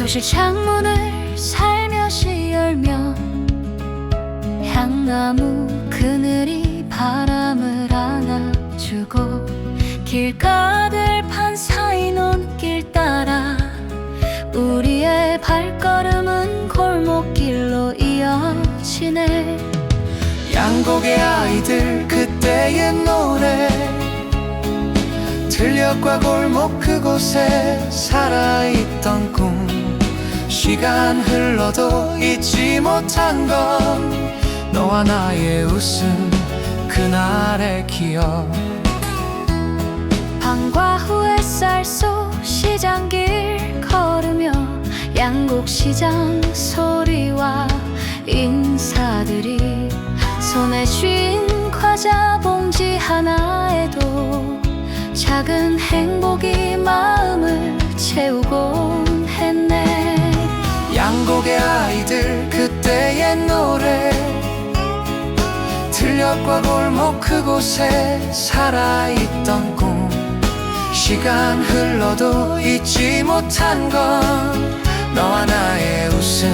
거실 창문을 살며시 열면 향나무 그늘이 바람을 안아주고 길가들 사이 논길 따라 우리의 발걸음은 골목길로 이어지네. 양곡의 아이들 그때의 노래 들녘과 골목 그곳에 꿈 시간 흘러도 잊지 못한 건 너와 나의 웃음 그날의 기억. 방과 후 햇살 속 시장길 걸으며 양곡시장 소리와 인사들이 손에 쥔 과자 봉지 하나에도 작은 행복이 마음을 들녘과 골목 그곳에 살아있던 꿈. 시간 흘러도 잊지 못한 건 너와 나의 웃음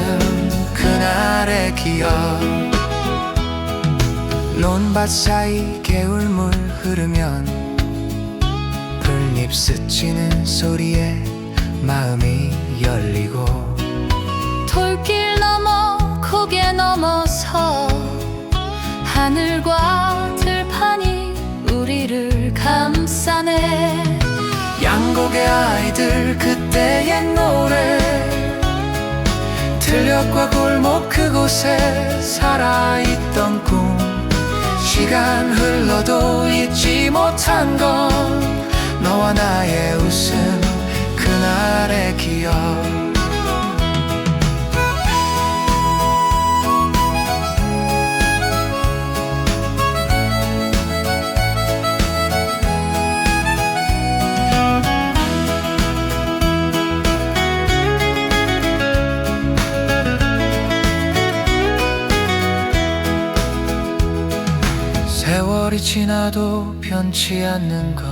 그날의 기억. 논밭 사이 개울물 흐르면 풀잎 스치는 소리에 마음이 하늘과 들판이 우리를 감싸네. 양곡의 아이들 그때의 노래. 들녘과 골목 그곳에 살아있던 꿈. 시간 흘러도 잊지 못한 건 너와 나의 웃음 세월이 지나도 변치 않는 건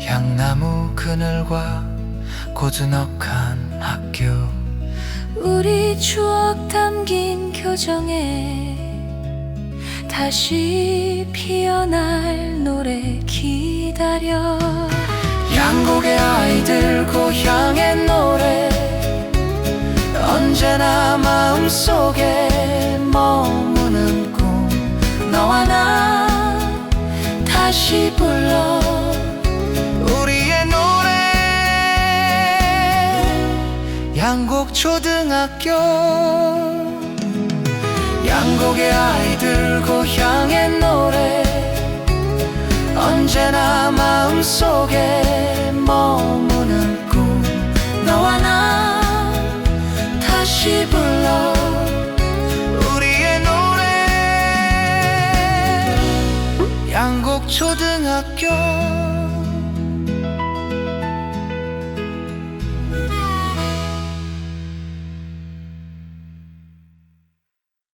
향나무 그늘과 고즈넉한 학교. 우리 추억 담긴 교정에 다시 피어날 노래 기다려. 양곡의 아이들 고향의 노래 언제나 마음속에 다시 불러. 우리의 노래. 양곡 초등학교. 양곡의 아이들 고향의 노래. 언제나 마음속에 초등학교